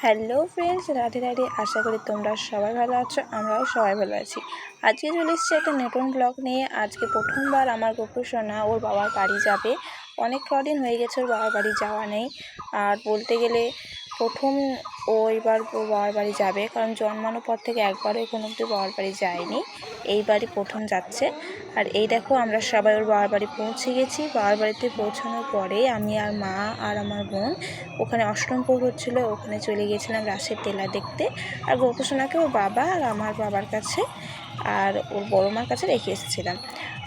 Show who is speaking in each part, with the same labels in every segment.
Speaker 1: Hello friends, Radhe Radhe. আশা করি তোমরা সবাই ভালো আছো, আমরাও সবাই ভালো আছি। আজকে চলে এসেছি একটা নতুন ব্লগ নিয়ে। আজকে প্রথমবার আমার গপু সোনা ওর বাবার বাড়ি যাবে। অনেক কদিন হয়ে গেছে ওর বাবার বাড়ি যাওয়া নেই। আর বলতে গেলে প্রথম ও এবার বাবার বাড়ি যাবে, কারণ জন্মানোর পর থেকে একবারও কোনো অব্দি বাবার বাড়ি যায়নি। এইবারই প্রথম যাচ্ছে। আর এই দেখো, আমরা সবাই ওর বাবার বাড়ি পৌঁছে গেছি। বাবার বাড়িতে পৌঁছানোর পরে আমি আর মা আর আমার বোন ওখানে অষ্টম প্রহর হচ্ছিল, ওখানে চলে গিয়েছিলাম রাসের তেলা দেখতে। আর গোপসোনাকে ওর বাবা আর আমার বাবার কাছে আর ওর বড় মার কাছে রেখে এসেছিলাম।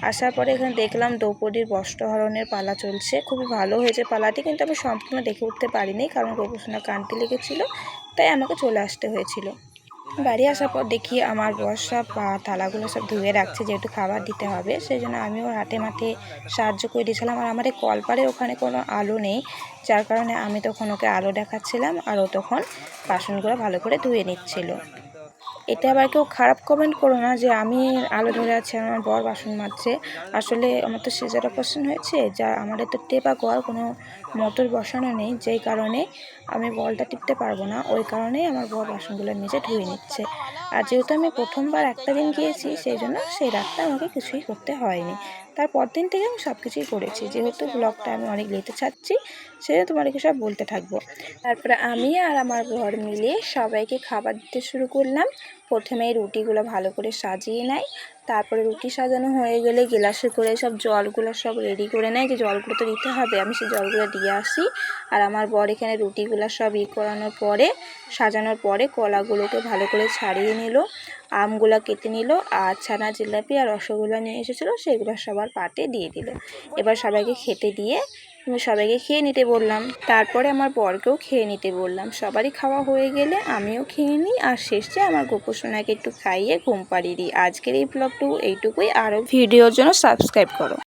Speaker 1: আসার পরে এখানে দেখলাম দ্রৌপদীর বস্ত্রহরণের পালা চলছে। খুবই ভালো হয়েছে পালাটি, কিন্তু আমি সম্পূর্ণ দেখে উঠতে পারিনি, কারণ গোপসোনা কান্তি লেগেছিল, তাই আমাকে চলে আসতে হয়েছিল। বাড়ি আসার পর দেখি আমার বর সব থালাগুলো সব ধুয়ে রাখছে, যেহেতু খাবার দিতে হবে সেই জন্য আমি ওর হাতে মাঠে সাহায্য করে দিয়েছিলাম। আর আমার এই কলপারে ওখানে কোনো আলো নেই, যার কারণে আমি তখন ওকে আলো দেখাচ্ছিলাম, আর ও তখন বাসনগুলো ভালো করে ধুয়ে নিচ্ছিল। এটা আবার কেউ খারাপ কমেন্ট করো না যে আমি আলো ধরে আছি, আমার বর বাসন মাজছে। আসলে আমার তো সেজার অপারেশন হয়েছে, যা আমাদের তো টেপা গোয়ার কোনো মোটর বসানো নেই। যেই কারণে আমি বলটা টিপতে পারব না, ওই কারণেই আমার বর বাসনগুলো নিজে ধুয়ে নিচ্ছে। আর যেহেতু আমি প্রথমবার একটা দিন গিয়েছি, সেই জন্য সেই রাতটা আমাকে কিছুই করতে হয়নি। তারপর দিন থেকে আমি সব কিছুই করেছি। যেহেতু ব্লগটা আমি অনেক লেটে ছাড়ছি সেটা তোমাদেরকে সব বলতে থাকব। তারপরে আমি আর আমার ঘর মিলে সবাইকে খাবার দিতে শুরু করলাম। প্রথমে রুটিগুলো ভালো করে সাজিয়ে নেয়। তারপরে রুটি সাজানো হয়ে গেলে গেলাসে করে সব জলগুলো সব রেডি করে নেয়, যে জলগুলো তো দিতে হবে, আমি সেই জলগুলো দিয়ে আসি। আর আমার বর এখানে রুটিগুলো সব ই করানোর পরে, সাজানোর পরে কলাগুলোকে ভালো করে ছাড়িয়ে নিল, আমগুলো কেটে নিল, আর ছানা জিলাপি আর রসগোল্লা নিয়ে এসেছিল, সেগুলো সবার পাটে দিয়ে দিল। এবার সবাইকে খেতে দিয়ে সবাইকে খেয়ে নিতে বললাম। তারপরে আমার বরকেও খেয়ে নিতে বললাম। সবারই খাওয়া হয়ে গেলে আমিও খেয়ে নিই। আর শেষে আমার গোপসোনাকে একটু খাইয়ে ঘুম পাড়িয়ে দিই। আজকের এই ব্লগটুকু এইটুকুই। আরও ভিডিওর জন্য সাবস্ক্রাইব করো।